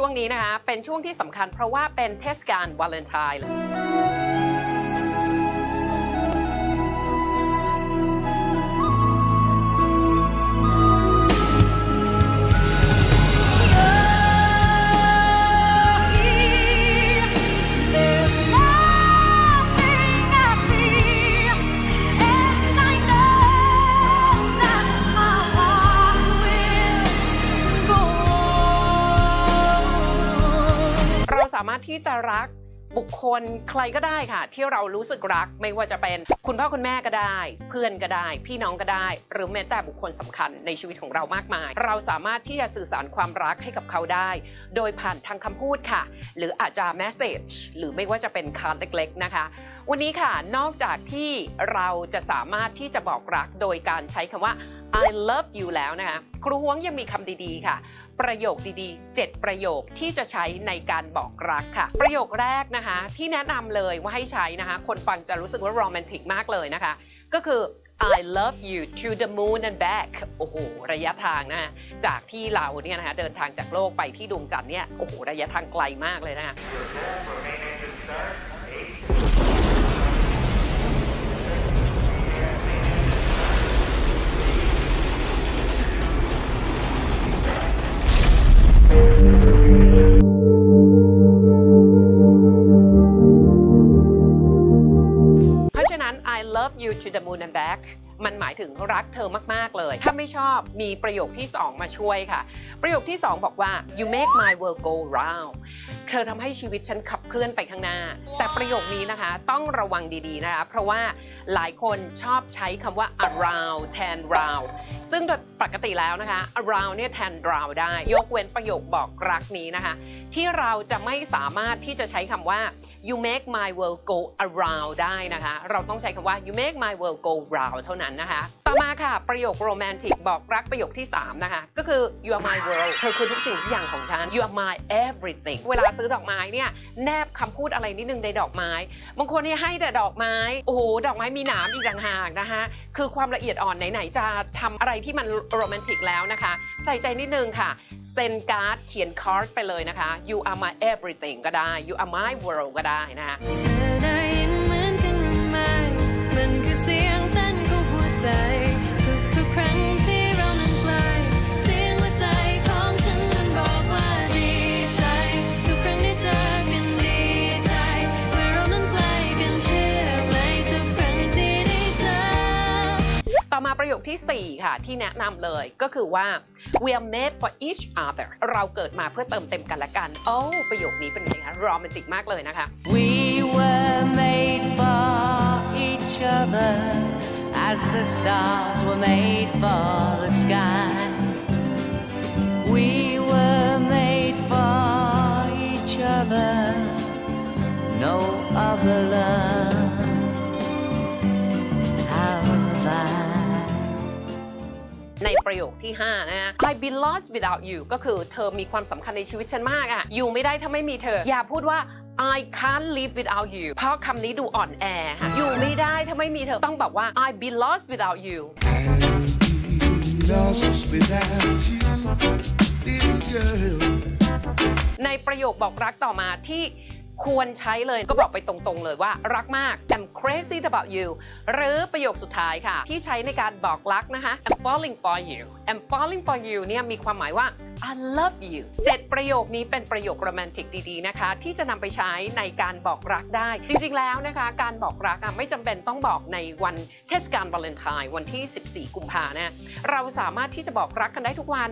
ช่วงนี้นะคะเป็นช่วงที่สำคัญเพราะว่าเป็นเทศกาลวาเลนไทน์ ที่จะรักบุคคลใครก็ได้ค่ะ ที่เรารู้สึกรักไม่ว่าจะเป็นคุณพ่อคุณแม่ก็ได้ เพื่อนก็ได้ พี่น้องก็ได้ หรือแม้แต่บุคคลสำคัญในชีวิตของเรามากมาย เราสามารถที่จะสื่อสารความรักให้กับเขาได้ โดยผ่านทางคำพูดค่ะ หรืออาจจะแมสเซจหรือไม่ว่าจะเป็นคาร์ดเล็ก ๆ นะคะ วันนี้ค่ะนอกจากที่เราจะสามารถที่จะบอกรักโดยการใช้คำว่า I love you แล้วนะคะ ครูฮวงยังมีคำดีๆค่ะ ประโยคดีๆ 7 ประโยคที่จะใช้ในการบอกรักค่ะ ประโยคแรกนะคะ ที่แนะนำเลยว่าให้ใช้นะคะ คนฟังจะรู้สึกว่าโรแมนติกมากเลยนะคะ ก็คือ I love you to the moon and back โอ้โห ระยะทางนะจากที่เราเนี่ยนะคะเดินทางจากโลกไปที่ดวงจันทร์เนี่ย โอ้โห ระยะทางไกลมากเลยนะคะ to the moon and back มันหมายถึงรักเธอมากๆเลย ถ้าไม่ชอบมีประโยคที่ 2 มาช่วยค่ะ ประโยคที่ 2 บอกว่า you make my world go round เธอทำให้ชีวิตฉันขับเคลื่อนไปข้างหน้า แต่ประโยคนี้นะคะต้องระวังดีๆนะคะ เพราะว่าหลายคนชอบใช้คำว่า around แทน round ซึ่งโดยปกติแล้วนะคะ around เนี่ยแทน round ได้ ยกเว้นประโยคบอกรักนี้นะคะ ที่เราจะไม่สามารถที่จะใช้คำว่า you make my world go around ได้นะคะ เราต้องใช้คำว่า you make my world go round เท่านั้นนะคะ ต่อมาค่ะ ประโยคโรแมนติกบอกรักประโยคที่ 3 นะคะ ก็คือ you are my world เธอคือทุกสิ่งทุกอย่างของฉัน you are my everything เวลาซื้อดอกไม้เนี่ยแนบคำพูดอะไรนิดนึงในดอกไม้ บางคนเนี่ยให้แต่ดอกไม้ โอ้โห ดอกไม้มีหนามอีกต่างหากนะคะ คือความละเอียดอ่อนไหนๆจะทำอะไรที่มันโรแมนติกแล้วนะคะใส่ใจนิดนึงค่ะ เซ็นการ์ดเขียนคาร์ดไปเลยนะคะ you are my everything ก็ได้ you are my world ก็ได้นะคะ ประโยคที่ 4 ค่ะ ที่แนะนำเลยก็คือว่า we are made for each other เราเกิดมาเพื่อเติมเต็มกันและกัน โอ้ ประโยคนี้เป็นไงคะโรแมนติกมากเลยนะคะ We were made for each other as the stars were made for the sky. We were made for each other, no other love. ในประโยคที่ 5 นะฮะ I be lost without you ก็คือเธอมีความสำคัญในชีวิตฉันมากอะอยู่ไม่ได้ถ้าไม่มีเธอ อย่าพูดว่า I can't live without you เพราะคำนี้ดูอ่อนแอค่ะอยู่ไม่ได้ถ้าไม่มีเธอ ต้องบอกว่า I be lost without you lost without you, little girl. ในประโยคบอกรักต่อมาที่ ควรใช้เลยก็บอกไปตรงๆเลยว่ารักมาก I'm crazy about you หรือประโยคสุดท้ายค่ะ ที่ใช้ในการบอกรักนะคะ I'm falling for you I'm falling for you เนี่ยมีความหมายว่า I love you เจ็ดประโยคนี้เป็นประโยคโรแมนติกดีๆนะคะ ที่จะนำไปใช้ในการบอกรักได้ จริงๆแล้วนะคะ การบอกรักไม่จำเป็นต้องบอกในวันเทศกาลวาเลนไทน์วันที่ 14 กุมภานะเราสามารถที่จะบอกรักกันได้ทุกวัน